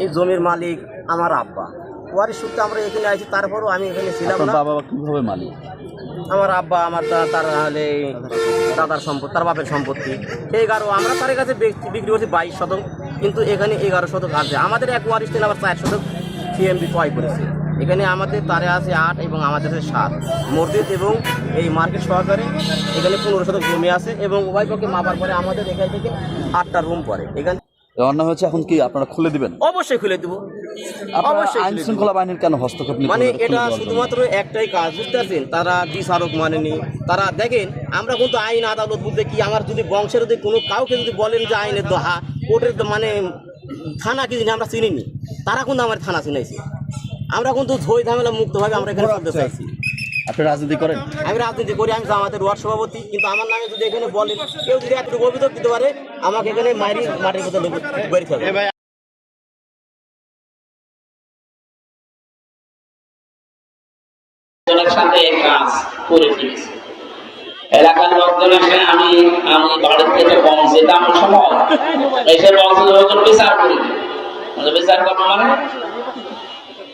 এই জমির মালিক আমার আব্বা। ওয়ারিশ সূত্রে আমরা এখানে আছি তারপরও আমি এখানে ছিলাম না। বাবা কীভাবে মালিক? আমার আব্বা আমার তার হলে দাদার সম্পত্তি তার বাপের সম্পত্তি। এগারো আমরা তার কাছে বিক- বিক্রি করছি বাইশ শতক কিন্তু এখানে এগারো শতক আছে। আমাদের এক ওয়ারিশ আবার চার শতক সিএমবি ক্রয় করেছে। এখানে আমাদের তারে আছে আট এবং আমাদের আছে সাত। মসজিদ এবং এই মার্কেট সহকারে এখানে পনেরো শতক জমি আছে এবং উভয় পক্ষে মাপার পরে আমাদের এখান থেকে আটটা রুম পড়ে। এখান রান্না হয়েছে এখন কি আপনারা খুলে দিবেন? অবশ্যই খুলে দেবো। অবশ্যই আইন শৃঙ্খলা বাহিনীর কেন হস্তক্ষেপ মানে এটা শুধুমাত্র একটাই কাজ বুঝতে পারছেন? তারা বিচারক মানেনি। তারা দেখেন আমরা কিন্তু আইন আদালত বলতে কি আমার যদি বংশের যদি কোনো কাউকে যদি বলেন যে আইনের দোহা কোর্টের মানে থানা কি আমরা চিনিনি। তারা কিন্তু আমার থানা চিনাইছে। আমরা কিন্তু ঝই ঝামেলা মুক্তভাবে আমরা এখানে চলতে চাইছি। আপনি রাজনীতি করেন? আমি রাজনীতি করি আমি জামাতের ওয়ার্ড সভাপতি কিন্তু আমার নামে যদি এখানে বলেন কেউ যদি একটু অভিযোগ দিতে পারে আমাকে এখানে মারি মাটির মতো বের ফেলবে লোকজনের সাথে কাজ করে ফেলেছি। এলাকার লোকজন এসে আমি আমি বাড়ির থেকে কম যেতাম সময়। এসে বলছে বিচার করি বিচার করব মানে?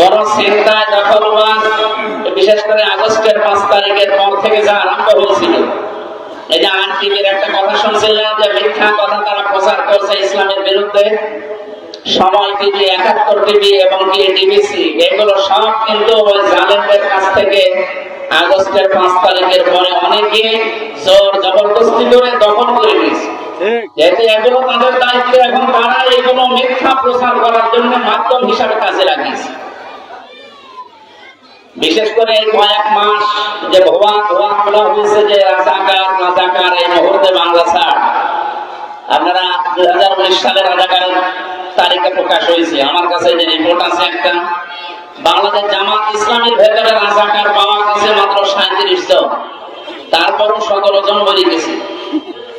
কোন চিন্তায় দখলবাদ বিশেষ করে আগস্টের পাঁচ তারিখের পর থেকে যা আরম্ভ হয়েছিল এই যে আন টিভির একটা কথা শুনছিলেন যে মিথ্যা কথা তারা প্রচার করছে ইসলামের বিরুদ্ধে। সময় টিভি একাত্তর টিভি এবং কি ডিবিসি এগুলো সব কিন্তু ওই জালেমদের কাছ থেকে আগস্টের পাঁচ তারিখের পরে অনেকে জোর জবরদস্তি করে দখল করে নিয়েছে। যেহেতু এগুলো তাদের দায়িত্ব এখন তারা এগুলো মিথ্যা প্রচার করার জন্য মাধ্যম হিসাবে কাজে লাগিয়েছে। বিশেষ করে কয়েক মাস যে ভুয়া ভুয়া খোলা হয়েছে যে রাজাকার রাজাকার এই মুহূর্তে বাংলা ছাড়। আপনারা দুই হাজার উনিশ সালে রাজাকার তারিখে প্রকাশ হয়েছে। আমার কাছে যে রিপোর্ট আছে একটা, বাংলাদেশ জামাত ইসলামের ভেতরে রাজাকার পাওয়া গেছে মাত্র সাঁত্রিশ জন। তারপরও সতেরো জন বলে গেছে।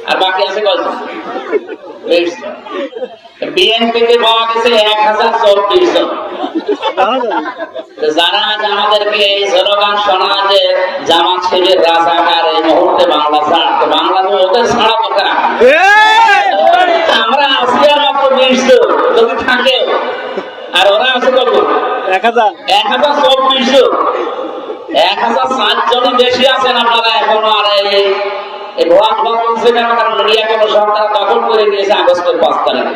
আর বাকি আছে কয়জন? বিশ জন। বিএনপিতে পাওয়া গেছে এক হাজার চব্বিশ জন। যারা আমাদেরকে এই স্লোগান শোনা যে জামাত শিবির রাজাকার এই মুহূর্তে বাংলা ছাড় তো বাংলা তো ওদের ছাড়াবো কারা আমরা আজকে আর মাত্র বিশ যদি থাকে। আর ওরা আছে কত? এক হাজার। এক হাজার চব্বিশ এক হাজার সাত জনই বেশি আছেন আপনারা এখনও আর এই এই ভুয়া ভুয়া বলছে কেন? কারণ মিডিয়া কোনো সরকার দখল করে নিয়েছে আগস্টের পাঁচ তারিখে।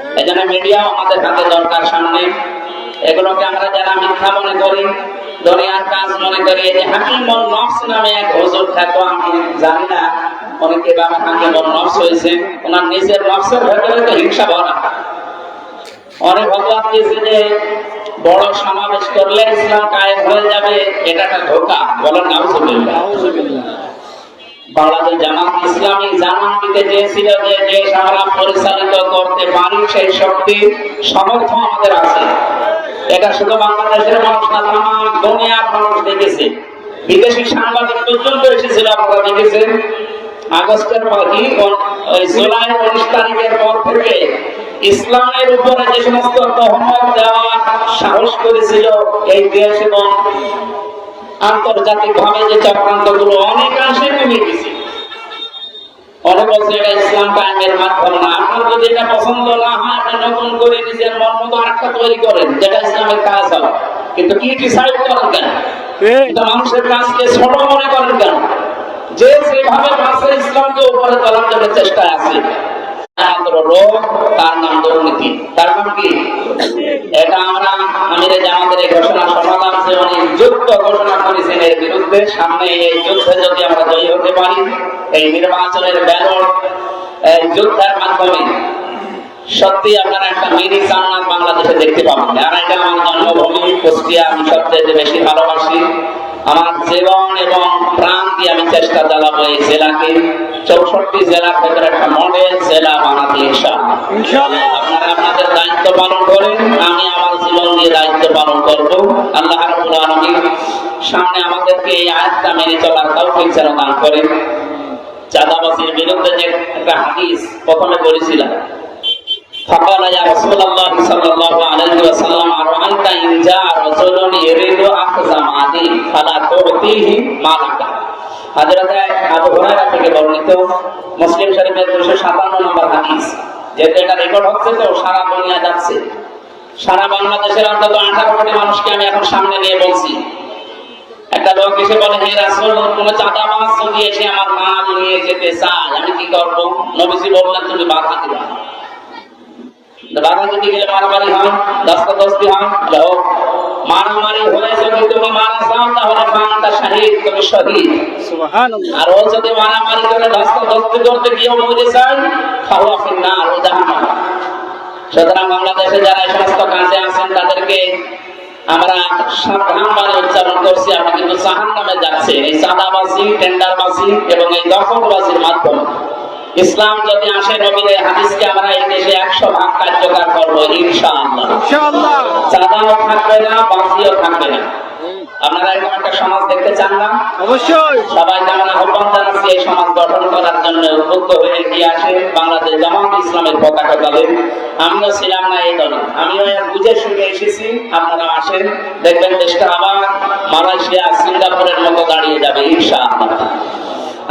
এই জন্য মিডিয়া আমাদের হাতে দরকার সামনে। এগুলোকে আমরা যারা মিথ্যা মনে করি, দুনিয়ার কাজ মনে করি, এই যে হাকিমুল নফস নামে এক হুজুর খ্যাত, আমি জানি না অনেকে বাবা হাকিমুল নফস হয়েছে। ওনার নিজের নফসের ভেতরে তো হিংসা ভরা অনেক ভগবান দিয়েছে যে, বড় সমাবেশ করলে ইসলাম কায়েম হয়ে যাবে এটা একটা ধোকা। বলেন নাউজুবিল্লাহ। বাংলাদেশ জামাত ইসলামী জানান দিতে চেয়েছিল যে দেশ আমরা পরিচালিত করতে পারি, সেই শক্তি সামর্থ্য আমাদের আছে। এটা শুধু বাংলাদেশের মানুষ না তামাম দুনিয়ার মানুষ দেখেছে। বিদেশি সাংবাদিক পর্যন্ত এসেছিল, আপনারা দেখেছেন। আগস্টের পর কি? জুলাই উনিশ তারিখের পর থেকে ইসলামের উপরে যে সমস্ত তহমত দেওয়ার সাহস করেছিল এই দেশ এবং আন্তর্জাতিক ভাবে যে চক্রান্তগুলো অনেকাংশে কমে গেছে অনেক বলছে এটা ইসলাম কায়েমের মাধ্যম না। আপনার যদি এটা পছন্দ না হয় আপনি নতুন করে নিজের মন মতো আরেকটা তৈরি করেন যেটা ইসলামের কাজ হবে কিন্তু কি ডিসাইড করেন কেন? এটা মানুষের কাজকে ছোট মনে করেন কেন? যে যেভাবে বাঁচে ইসলামকে উপরে তোলার জন্য চেষ্টায় আছে রোগ তার নাম দুর্নীতি তার নাম কি? এটা আমরা আমিরে জামাতের এই ঘোষণা সমাধান যুদ্ধ ঘোষণা করেছেন এর বিরুদ্ধে। সামনে এই যুদ্ধে যদি আমরা জয়ী হতে পারি, এই নির্বাচনের ব্যালট, এই যুদ্ধের মাধ্যমে সত্যি আপনারা একটা মিনি জান্নাত বাংলাদেশে দেখতে পাবেন। আর এটা আমার জন্মভূমি, কুষ্টিয়া, আমি সবচেয়ে বেশি ভালোবাসি, আমার জীবন এবং প্রাণ দিয়ে আমি চেষ্টা চালাবো এই জেলাকে। চৌষট্টি জেলার ভেতরে একটা মডেল জেলা বানাতে ইনশাআল্লাহ আপনারা আপনাদের দায়িত্ব পালন করেন আমি আমার জীবন দিয়ে দায়িত্ব পালন করব আল্লাহ রাব্বুল আলামিন সামনে আমাদেরকে এই আয়াতটা মেনে চলার তৌফিক যেন দান করেন চাঁদাবাসীর বিরুদ্ধে যে একটা হাদিস প্রথমে বলেছিলাম فقال يا رسول الله صلى الله عليه وسلم أرأيت إن جاء رجل يريد أخذ مالي فلا تعطيه مالك থেকে বর্ণিত মুসলিম শরীফের 257 নম্বর হাদিস, যেহেতু এটা রেকর্ড হচ্ছে তো, সারা দুনিয়া যাচ্ছে। সারা বাংলাদেশের অন্তত আঠারো কোটি মানুষকে আমি এখন সামনে নিয়ে বলছি। একটা লোক এসে বলে, হে রাসূল, কোন চাঁদাবাজ যদি এসে আমার মাল নিয়ে যেতে চায়, আমি কি করব? নবীজি বললেন, তুমি বাধা দিবা। বাধা দিতে গেলে মারামারি হয় দস্তাদস্তি হয়। মারামারি হয়ে যদি তুমি মারা যাও তাহলে শাহিদ তুমি শহীদ। আর ও যদি মারামারি করে গিয়ে মরে যায় খাওয়া ফিন্না আর ও জাহান্নাম। সুতরাং বাংলাদেশে যারা সমস্ত কাজে আছেন তাদেরকে আমরা উচ্চারণ করছি আপনি কিন্তু যাচ্ছেন এই চাঁদাবাজি টেন্ডারবাজি এবং এই দখলবাজির মাধ্যমে। ইসলাম যদি আসে এই হাদিসকে আমরা এই দেশে একশো ভাগ কার্যকর করব ইনশাআল্লাহ। চাঁদাও থাকবে না বাজিও থাকবে না। আপনারা এরকম একটা সমাজ দেখতে চান না? অবশ্যই। সবাইকে আমরা আহ্বান জানাচ্ছি এই সমাজ গঠন করার জন্য উদ্বুদ্ধ হয়ে এগিয়ে আসেন বাংলাদেশ জামাত ইসলামের পতাকা দলে আমিও ছিলাম না এই দলে। আমিও বুঝে শুনে এসেছি আপনারা আসেন দেখবেন দেশটা আবার মালয়েশিয়া সিঙ্গাপুরের মতো দাঁড়িয়ে যাবে ইনশাআল্লাহ।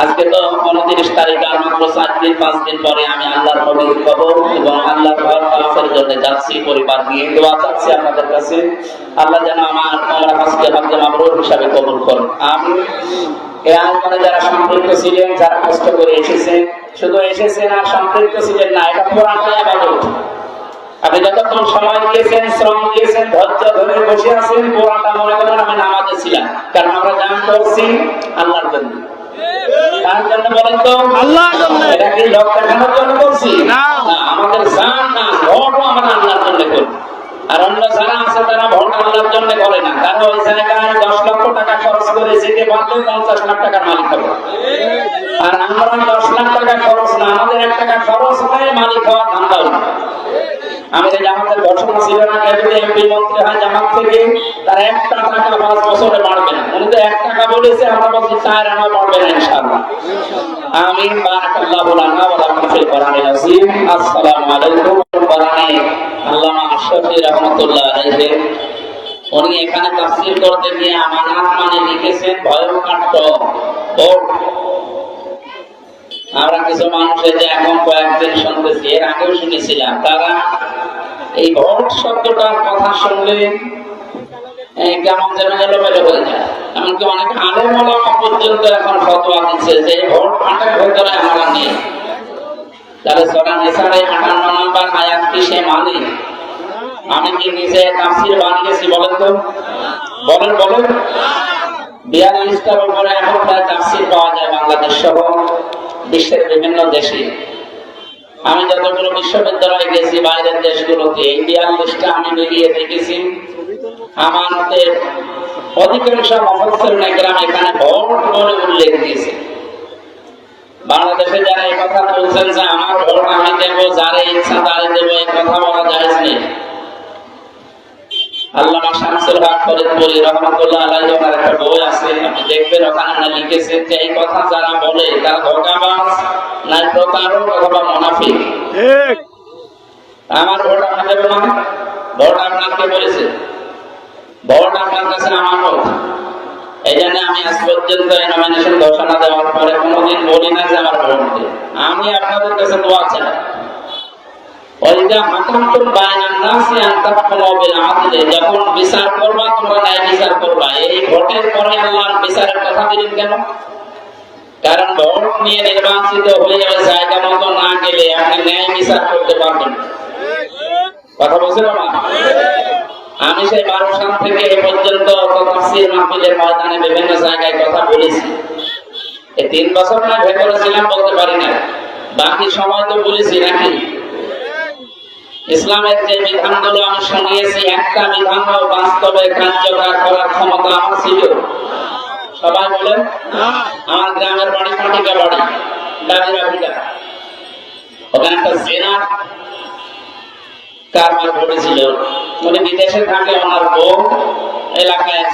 আজকে তো উনত্রিশ তারিখ আর মাত্র চার দিন, পাঁচ দিন পরে আমি আল্লাহর নবীর খবর এবং আল্লাহর ঘর তরফের জন্য যাচ্ছি, পরিবার নিয়ে দোয়া চাচ্ছি আপনাদের কাছে। আল্লাহ যেন আমার আমরা হাসকে হাতে মাবরুর হিসাবে কবুল করুন। আমি আয়োজনে যারা সম্পৃক্ত ছিলেন, যারা কষ্ট করে এসেছেন, শুধু এসেছেন আর সম্পৃক্ত ছিলেন না, এটা আপনি যতক্ষণ সময় দিয়েছেন, শ্রম দিয়েছেন, ধৈর্য ধরে বসে আছেন পুরাটা মনে করেন আমি নামাজে ছিলাম কারণ আমরা দান করছি আল্লাহর জন্য। তার জন্য বলেন তো আল্লাহর জন্য। এটা কি লোক দেখানোর জন্য করছি না। আমাদের জান না ভোট আমরা আল্লাহর জন্য করি আর অন্য যারা আছে তারা ভোট আল্লাহর জন্য করে না তারা ওই জায়গায় দশ লক্ষ টাকা যেতে পারলে পঞ্চাশ লাখ টাকার মালিক হবে। আর আমরা দশ লাখ টাকা খরচ না, আমাদের এক টাকা খরচ হয় মালিক হওয়ার ধান্দা হলো। আমি যে জামাতের ঘোষণা ছিল না কেউ এমপি মন্ত্রী হয় জামাত থেকে, তার একটা টাকা পাঁচ বছরে বাড়বে না। উনি তো এক টাকা বলেছে, আমরা বলছি চার আনা বাড়বে না ইনশাআল্লাহ। আমিন, বারাকাল্লাহু লানা ওয়া লাকুম ফিল কোরআনিল আযীম। আসসালামু আলাইকুম। কোরআনে আল্লামা আশরাফি রাহমাতুল্লাহ আলাইহি। উনি এখানে তাফসীর করতে গিয়ে আমানাত মানে লিখেছেন ভোট আমরা কিছু মানুষের যে এখন কয়েকদিন শুনতেছি, এর আগেও শুনেছিলাম, তারা এই ভোট শব্দটার কথা শুনলে কেমন যেন এলোমেলো হয়ে যায়। এমনকি অনেক আলেম ওলামা পর্যন্ত এখন ফতোয়া দিচ্ছে যে ভোট ফাঁটার ভেতরে আমরা নেই। তাহলে সরা নেশারে আটান্ন নম্বর আয়াত সে মানে? আমি কি নিজে তাফসির বানিয়েছি বলেন তো? বলেন বলেন। বিয়াল্লিশটার উপরে এখন প্রায় তাফসির পাওয়া যায় বাংলাদেশ সহ বিশ্বের বিভিন্ন দেশে। আমি যতগুলো বিশ্ববিদ্যালয়ে গেছি, বাইরের দেশগুলোতে বিয়াল্লিশটা আমি মিলিয়ে দেখেছি। মতে অধিকাংশ মফসল এখানে ভোট বলে উল্লেখ দিয়েছে। বাংলাদেশে যারা এই কথা বলছেন যে, আমার ভোট আমি দেবো, যারে ইচ্ছা তারে দেবো, এই কথা বলা যায় আল্লামা শামসুল হক ফরিদপুরি রহমতুল্লাহ আলাইহি ওনার একটা বই আছে আপনি দেখবেন ওখানে উনি লিখেছেন যে এই কথা যারা বলে তারা ধোকাবাজ নাই প্রতারক অথবা মুনাফিক। আমার ভোট আপনার দেবে ভোট আপনাকে বলেছে ভোট আপনার কাছে এই জন্য আমি আজ পর্যন্ত এই নমিনেশন ঘোষণা দেওয়ার পরে কোনোদিন বলি না যে আমার ভোট আমি আপনাদের কাছে দোয়া চাই। আমি সেই থেকে এ পর্যন্ত ময়দানে বিভিন্ন জায়গায় কথা বলেছি। তিন বছর না ভেতরে ছিলাম বলতে পারি না বাকি সময় তো বলেছি নাকি? ইসলামের যে আমি শুনিয়েছি, একটা বাস্তবে কার্যকর করার ক্ষমতা আমার ছিল। সবাই বলেন, আমার গ্রামের বাড়ি ফাটিকা বাড়ি? ওখানে একটা সেনা কারবার ঘটেছিল উনি বিদেশে থাকে, ওনার বউ এলাকায়